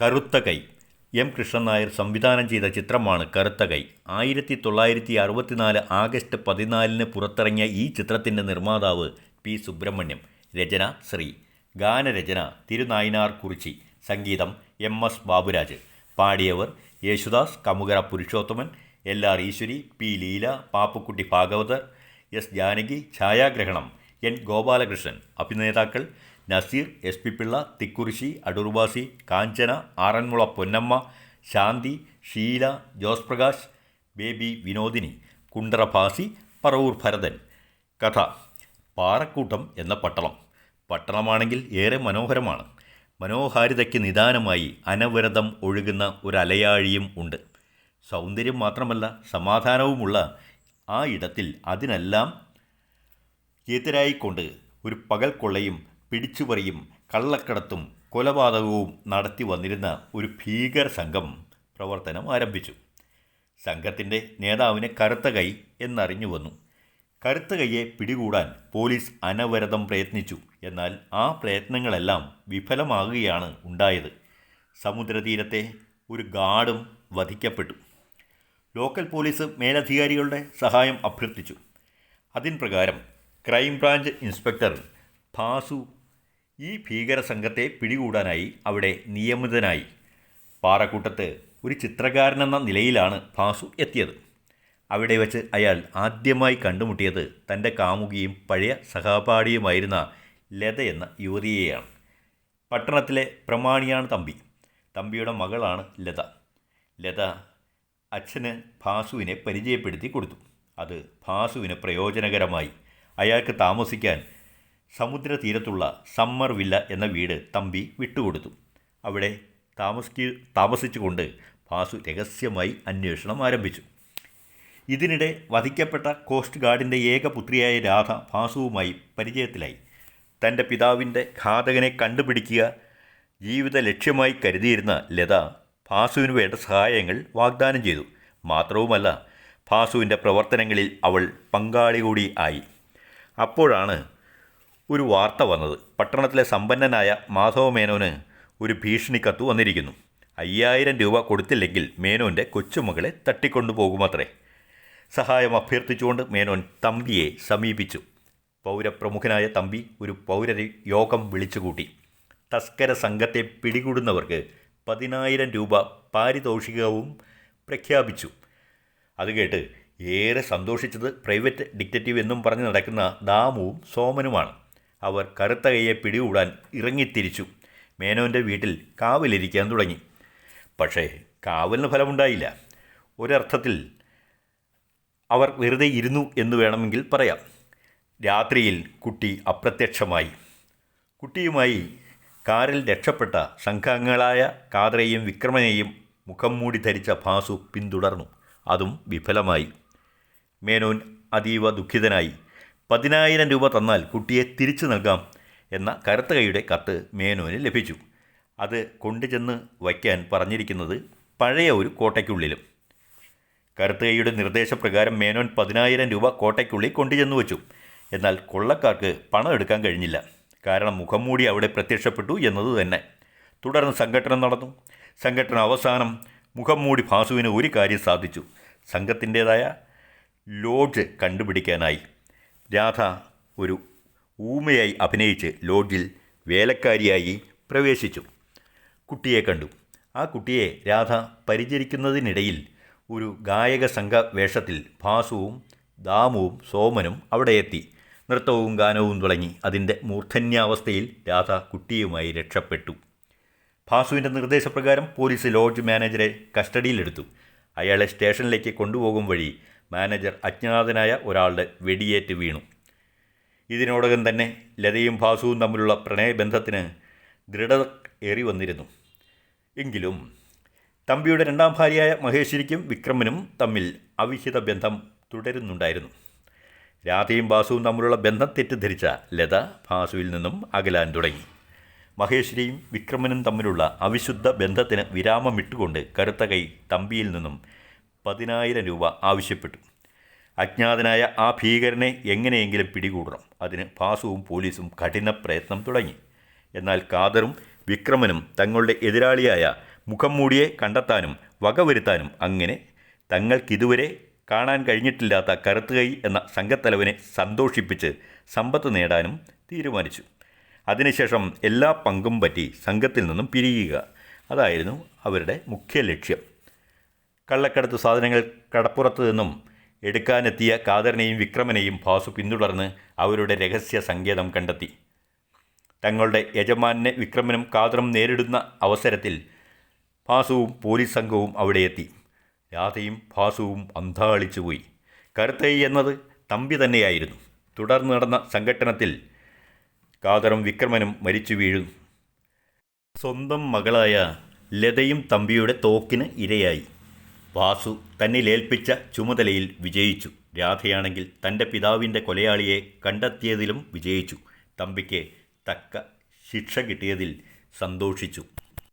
കറുത്ത കൈ. എം. കൃഷ്ണൻ നായർ സംവിധാനം ചെയ്ത ചിത്രമാണ് കറുത്ത കൈ. ആയിരത്തി തൊള്ളായിരത്തി അറുപത്തിനാല് ആഗസ്റ്റ് പതിനാലിന് പുറത്തിറങ്ങിയ ഈ ചിത്രത്തിന്റെ നിർമ്മാതാവ് പി. സുബ്രഹ്മണ്യം. രചന ശ്രീ. ഗാനരചന തിരുനായിനാർ കുറിച്ചി. സംഗീതം M. S. Baburaj. പാടിയവർ Yesudas Kamukara Purushothaman L. R. Eswari P. Leela Pappukutty Bhagavathar S. Janaki ഛായാഗ്രഹണം എൻ. ഗോപാലകൃഷ്ണൻ. അഭിനേതാക്കൾ Nazir S P Pillai Thikkurissy Adoorvasi Kanchana Aranmula Ponnamma Shanthi Sheela Jose Prakash Baby Vinodini Kundara Bhasi Paravoor Bharathan. കഥ പാറക്കൂട്ടം എന്ന പട്ടണം. പട്ടണമാണെങ്കിൽ ഏറെ മനോഹരമാണ്. മനോഹാരിതയ്ക്ക് നിദാനമായി അനവരതം ഒഴുകുന്ന ഒരു അലയാഴിയും ഉണ്ട്. സൗന്ദര്യം മാത്രമല്ല സമാധാനവുമുള്ള ആ ഇടത്തിൽ അതിനെല്ലാം എതിരായിക്കൊണ്ട് ഒരു പകൽ കൊള്ളയും പിടിച്ചുപറിയും കള്ളക്കടത്തും കൊലപാതകവും നടത്തി വന്നിരുന്ന ഒരു ഭീകര സംഘം പ്രവർത്തനം ആരംഭിച്ചു. സംഘത്തിന്റെ നേതാവിനെ കറുത്ത കൈ എന്നറിഞ്ഞു വന്നു. കറുത്ത കൈയെ പിടികൂടാൻ പോലീസ് അനവരതം പ്രയത്നിച്ചു. എന്നാൽ ആ പ്രയത്നങ്ങളെല്ലാം വിഫലമാകുകയാണ് ഉണ്ടായത്. സമുദ്രതീരത്തെ ഒരു ഗാർഡും വധിക്കപ്പെട്ടു. ലോക്കൽ പോലീസ് മേലധികാരികളുടെ സഹായം അഭ്യർത്ഥിച്ചു. അതിൻ പ്രകാരം ക്രൈംബ്രാഞ്ച് ഇൻസ്പെക്ടർ ഭാസു ഈ ഭീകര സംഘത്തെ പിടികൂടാനായി അവിടെ നിയമിതനായി. പാറക്കൂട്ടത്ത് ഒരു ചിത്രകാരനെന്ന നിലയിലാണ് ഭാസു എത്തിയത്. അവിടെ വച്ച് അയാൾ ആദ്യമായി കണ്ടുമുട്ടിയത് തന്റെ കാമുകിയും പഴയ സഹപാഠിയുമായിരുന്ന ലത എന്ന യുവതിയെയാണ്. പട്ടണത്തിലെ പ്രമാണിയാണ് തമ്പി. തമ്പിയുടെ മകളാണ് ലത. ലത അച്ഛന് ഭാസുവിനെ പരിചയപ്പെടുത്തി കൊടുത്തു. അത് ഭാസുവിന് പ്രയോജനകരമായി. അയാൾക്ക് താമസിക്കാൻ സമുദ്രതീരത്തുള്ള സമ്മർ വില്ല എന്ന വീട് തമ്പി വിട്ടുകൊടുത്തു. അവിടെ താമസിക്ക് താമസിച്ചുകൊണ്ട് വാസു രഹസ്യമായി അന്വേഷണം ആരംഭിച്ചു. ഇതിനിടെ വധിക്കപ്പെട്ട കോസ്റ്റ് ഗാർഡിന്റെ ഏക പുത്രിയായ രാധ ഭാസുവുമായി പരിചയത്തിലായി. തന്റെ പിതാവിന്റെ ഘാതകനെ കണ്ടുപിടിക്കുക ജീവിത ലക്ഷ്യമായി കരുതിയിരുന്ന ലത ഭാസുവിന് വേണ്ട സഹായങ്ങൾ വാഗ്ദാനം ചെയ്തു. മാത്രവുമല്ല ഭാസുവിന്റെ പ്രവർത്തനങ്ങളിൽ അവൾ പങ്കാളി കൂടി ആയി. അപ്പോഴാണ് ഒരു വാർത്ത വന്നത്. പട്ടണത്തിലെ സമ്പന്നനായ മാധവ മേനോന് ഒരു ഭീഷണി കത്ത് വന്നിരിക്കുന്നു. അയ്യായിരം രൂപ കൊടുത്തില്ലെങ്കിൽ മേനോന്റെ കൊച്ചുമകളെ തട്ടിക്കൊണ്ടുപോകുമത്രേ സഹായം അഭ്യർത്ഥിച്ചുകൊണ്ട് മേനോൻ തമ്പിയെ സമീപിച്ചു. പൗരപ്രമുഖനായ തമ്പി ഒരു പൗര യോഗം വിളിച്ചുകൂട്ടി. തസ്കര സംഘത്തെ പിടികൂടുന്നവർക്ക് പതിനായിരം രൂപ പാരിതോഷികവും പ്രഖ്യാപിച്ചു. അത് കേട്ട് ഏറെ സന്തോഷിച്ചത് പ്രൈവറ്റ് ഡിക്റ്റേറ്റീവ് എന്നും പറഞ്ഞ് നടക്കുന്ന ദാമുവും സോമനുമാണ്. അവർ കറുത്ത കൈയെ പിടികൂടാൻ ഇറങ്ങിത്തിരിച്ചു. മേനോന്റെ വീട്ടിൽ കാവലിരിക്കാൻ തുടങ്ങി. പക്ഷേ കാവലിന് ഫലമുണ്ടായില്ല. ഒരർത്ഥത്തിൽ അവർ വെറുതെ ഇരുന്നു എന്ന് വേണമെങ്കിൽ പറയാം. രാത്രിയിൽ കുട്ടി അപ്രത്യക്ഷമായി. കുട്ടിയുമായി കാറിൽ രക്ഷപ്പെട്ട സംഘാംഗങ്ങളായ കാതറയെയും വിക്രമനെയും മുഖം മൂടി ധരിച്ച ഭാസു പിന്തുടർന്നു. അതും വിഫലമായി. മേനോൻ അതീവ ദുഃഖിതനായി. പതിനായിരം രൂപ തന്നാൽ കുട്ടിയെ തിരിച്ചു നൽകാം എന്ന കറുത്ത കൈയുടെ കത്ത് മേനോന് ലഭിച്ചു. അത് കൊണ്ടുചെന്ന് വയ്ക്കാൻ പറഞ്ഞിരിക്കുന്നത് പഴയ ഒരു കോട്ടയ്ക്കുള്ളിലും. കറുത്ത കൈയുടെ നിർദ്ദേശപ്രകാരം മേനോൻ പതിനായിരം രൂപ കോട്ടയ്ക്കുള്ളിൽ കൊണ്ടുചെന്ന് വെച്ചു. എന്നാൽ കൊള്ളക്കാർക്ക് പണം എടുക്കാൻ കഴിഞ്ഞില്ല. കാരണം മുഖംമൂടി അവിടെ പ്രത്യക്ഷപ്പെട്ടു എന്നത് തന്നെ. തുടർന്ന് സംഘടന നടന്നു. സംഘടന അവസാനം മുഖംമൂടി ഭാസുവിന് ഒരു കാര്യം സാധിച്ചു. സംഘത്തിന്റേതായ ലോഡ്ജ് കണ്ടുപിടിക്കാനായി. രാധ ഒരു ഊമയായി അഭിനയിച്ച് ലോഡ്ജിൽ വേലക്കാരിയായി പ്രവേശിച്ചു. കുട്ടിയെ കണ്ടു. ആ കുട്ടിയെ രാധ പരിചരിക്കുന്നതിനിടയിൽ ഒരു ഗായക സംഘ വേഷത്തിൽ ഭാസുവും ദാമുവും സോമനും അവിടെ എത്തി. നൃത്തവും ഗാനവും തുടങ്ങി അതിന്റെ മൂർധന്യാവസ്ഥയിൽ രാധ കുട്ടിയുമായി രക്ഷപ്പെട്ടു. ഭാസുവിന്റെ നിർദ്ദേശപ്രകാരം പോലീസ് ലോഡ്ജ് മാനേജറെ കസ്റ്റഡിയിലെടുത്തു. അയാളെ സ്റ്റേഷനിലേക്ക് കൊണ്ടുപോകും വഴി മാനേജർ അജ്ഞാതനായ ഒരാളുടെ വെടിയേറ്റ് വീണു. ഇതിനോടകം തന്നെ ലതയും ഭാസുവും തമ്മിലുള്ള പ്രണയബന്ധത്തിന് ദൃഢത ഏറി വന്നിരുന്നു. എങ്കിലും തമ്പിയുടെ രണ്ടാം ഭാര്യയായ മഹേശ്വരിക്കും വിക്രമനും തമ്മിൽ അവിഹിത ബന്ധം തുടരുന്നുണ്ടായിരുന്നു. രാധയും ഭാസുവും തമ്മിലുള്ള ബന്ധം തെറ്റിദ്ധരിച്ച ലത ഭാസുവിൽ നിന്നും അകലാൻ തുടങ്ങി. മഹേശ്വരിയും വിക്രമനും തമ്മിലുള്ള അവിശുദ്ധ ബന്ധത്തിന് വിരാമമിട്ടുകൊണ്ട് കരുത്ത കൈ തമ്പിയിൽ നിന്നും പതിനായിരം രൂപ ആവശ്യപ്പെട്ടു. അജ്ഞാതനായ ആ ഭീകരനെ എങ്ങനെയെങ്കിലും പിടികൂടണം. അതിന് ഭാസുവും പോലീസും കഠിന പ്രയത്നം തുടങ്ങി. എന്നാൽ കാദറും വിക്രമനും തങ്ങളുടെ എതിരാളിയായ മുഖം മൂടിയെ കണ്ടെത്താനും വകവരുത്താനും അങ്ങനെ തങ്ങൾക്കിതുവരെ കാണാൻ കഴിഞ്ഞിട്ടില്ലാത്ത കറുത്തുകൈ എന്ന സംഘത്തലവനെ സന്തോഷിപ്പിച്ച് സമ്പത്ത് നേടാനും തീരുമാനിച്ചു. അതിനുശേഷം എല്ലാ പങ്കും പറ്റി സംഘത്തിൽ നിന്നും പിരിയുക. അതായിരുന്നു അവരുടെ മുഖ്യ ലക്ഷ്യം. കള്ളക്കടത്ത് സാധനങ്ങൾ കടപ്പുറത്ത് നിന്നും എടുക്കാനെത്തിയ കാദറിനെയും വിക്രമനെയും ഭാസു പിന്തുടർന്ന് അവരുടെ രഹസ്യ സങ്കേതം കണ്ടെത്തി. തങ്ങളുടെ യജമാനെ വിക്രമനും കാതറും നേരിടുന്ന അവസരത്തിൽ ഭാസുവും പോലീസ് സംഘവും അവിടെ എത്തി. രാധയും ഭാസുവും അന്താളിച്ചുപോയി കറുത്തൈ എന്നത് തമ്പി തന്നെയായിരുന്നു. തുടർന്ന് നടന്ന സംഘട്ടനത്തിൽ കാതറും വിക്രമനും മരിച്ചു വീഴും സ്വന്തം മകളായ ലതയും തമ്പിയുടെ തോക്കിന് ഇരയായി. വാസു തന്നിലേൽപ്പിച്ച ചുമതലയിൽ വിജയിച്ചു. രാധയാണെങ്കിൽ തന്റെ പിതാവിന്റെ കൊലയാളിയെ കണ്ടെത്തിയതിലും വിജയിച്ചു. തമ്പിക്ക് തക്ക ശിക്ഷ കിട്ടിയതിൽ സന്തോഷിച്ചു.